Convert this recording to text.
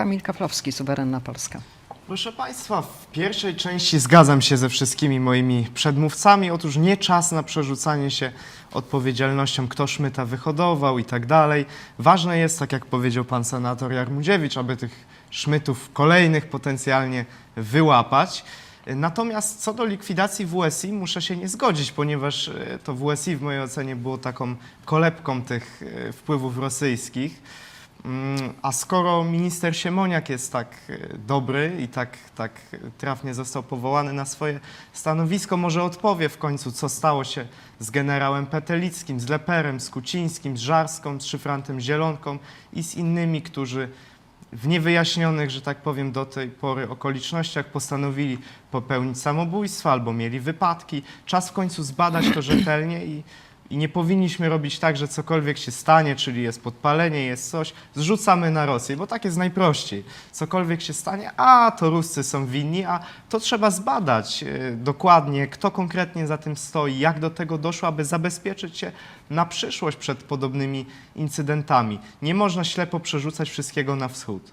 Kamil Kaflowski, Suwerenna Polska. Proszę Państwa, w pierwszej części zgadzam się ze wszystkimi moimi przedmówcami. Otóż nie czas na przerzucanie się odpowiedzialnością, kto szmyta wyhodował i tak dalej. Ważne jest, tak jak powiedział pan senator Jarmudziewicz, aby tych szmytów kolejnych potencjalnie wyłapać. Natomiast co do likwidacji WSI muszę się nie zgodzić, ponieważ e, to WSI w mojej ocenie było taką kolebką tych e, wpływów rosyjskich. A skoro minister Siemoniak jest tak e, dobry i tak, tak trafnie został powołany na swoje stanowisko, może odpowie w końcu, co stało się z generałem Petelickim, z Leperem, z Kucińskim, z Żarską, z Szyfrantem Zielonką i z innymi, którzy w niewyjaśnionych, że tak powiem, do tej pory okolicznościach postanowili popełnić samobójstwo albo mieli wypadki. Czas w końcu zbadać to rzetelnie i, i nie powinniśmy robić tak, że cokolwiek się stanie, czyli jest podpalenie, jest coś, zrzucamy na Rosję, bo tak jest najprościej. Cokolwiek się stanie, a to Ruscy są winni, a to trzeba zbadać e, dokładnie, kto konkretnie za tym stoi, jak do tego doszło, aby zabezpieczyć się na przyszłość przed podobnymi incydentami. Nie można ślepo przerzucać wszystkiego na wschód.